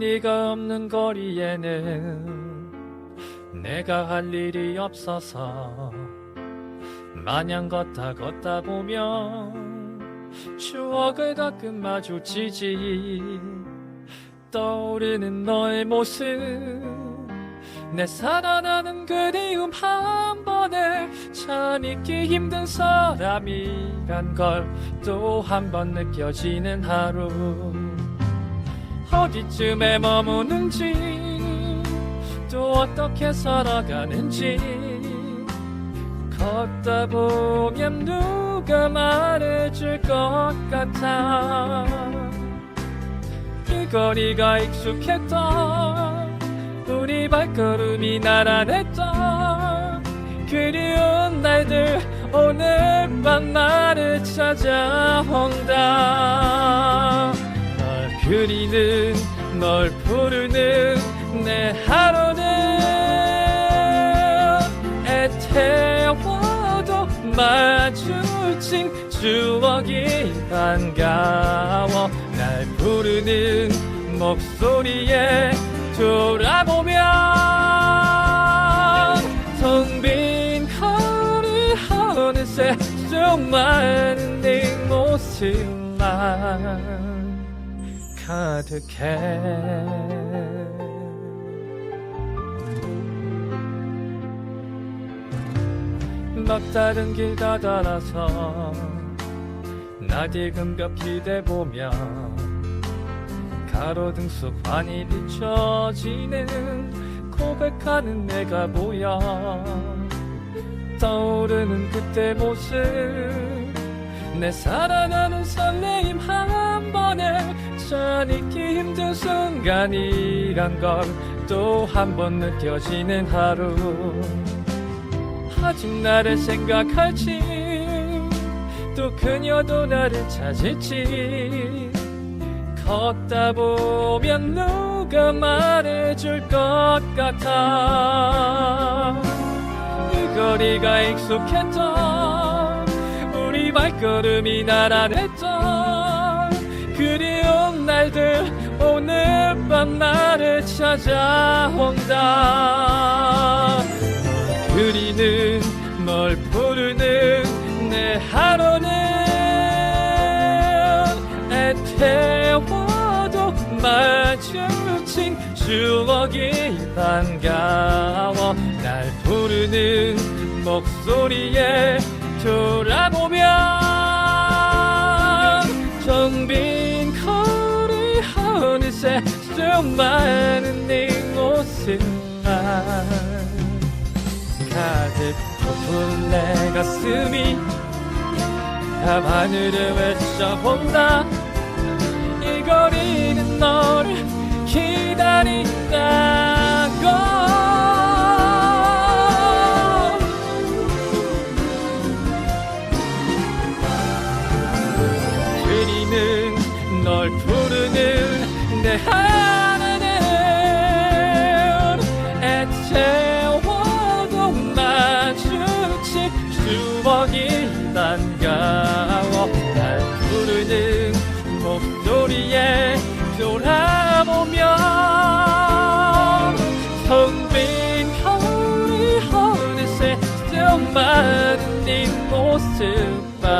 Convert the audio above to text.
네가 없는 거리에는 내가 할 일이 없어서 마냥 걷다 걷다 보면 추억을 가끔 마주치지. 떠오르는 너의 모습 내 살아나는 그리움 한 번에 참 잊기 힘든 사람이란 걸 또 한 번 느껴지는 하루 어디쯤에 머무는지 또 어떻게 살아가는지. 걷다 보면 누가 말해줄 것 같아. 이 거리가 익숙했던 우리 발걸음이 나란했던 그리운 날들 오늘 밤 나를 찾아온다. 널 그리는 널 부르는 내 하루는 애태워도 마주친 추억이 반가워. 날 부르는 목소리에 돌아보면 텅빈 거리 어느새 수많은 네 모습만 가득해. 막다른 길 다다라서 나디금 벽 기대보며 가로등 속 환히 비춰지는 고백하는 내가 보여. 떠오르는 그때 모습 내 살아나는 설 순간이란 걸 또 한 번 느껴지는 하루. 아직 나를 생각할지 또 그녀도 나를 찾을지. 걷다 보면 누가 말해줄 것 같아. 이 거리가 익숙했던 우리 발걸음이 나란했던 밤 나를 찾아온다. 널 그리는 널 부르는 내 하루는 애태워도 마주친 추억이 반가워. 날 부르는 목소리에 돌아보면 정빈 거리 어느새 수 많은 네 모습만 가득 부푼 내 가슴이 밤하늘에 외쳐본다 이 거리는 너를 기다린다고 그리는 널 부르는 내 하. 목소리에 돌아보면 성빈 거울이 어느새 수정받은 네 모습만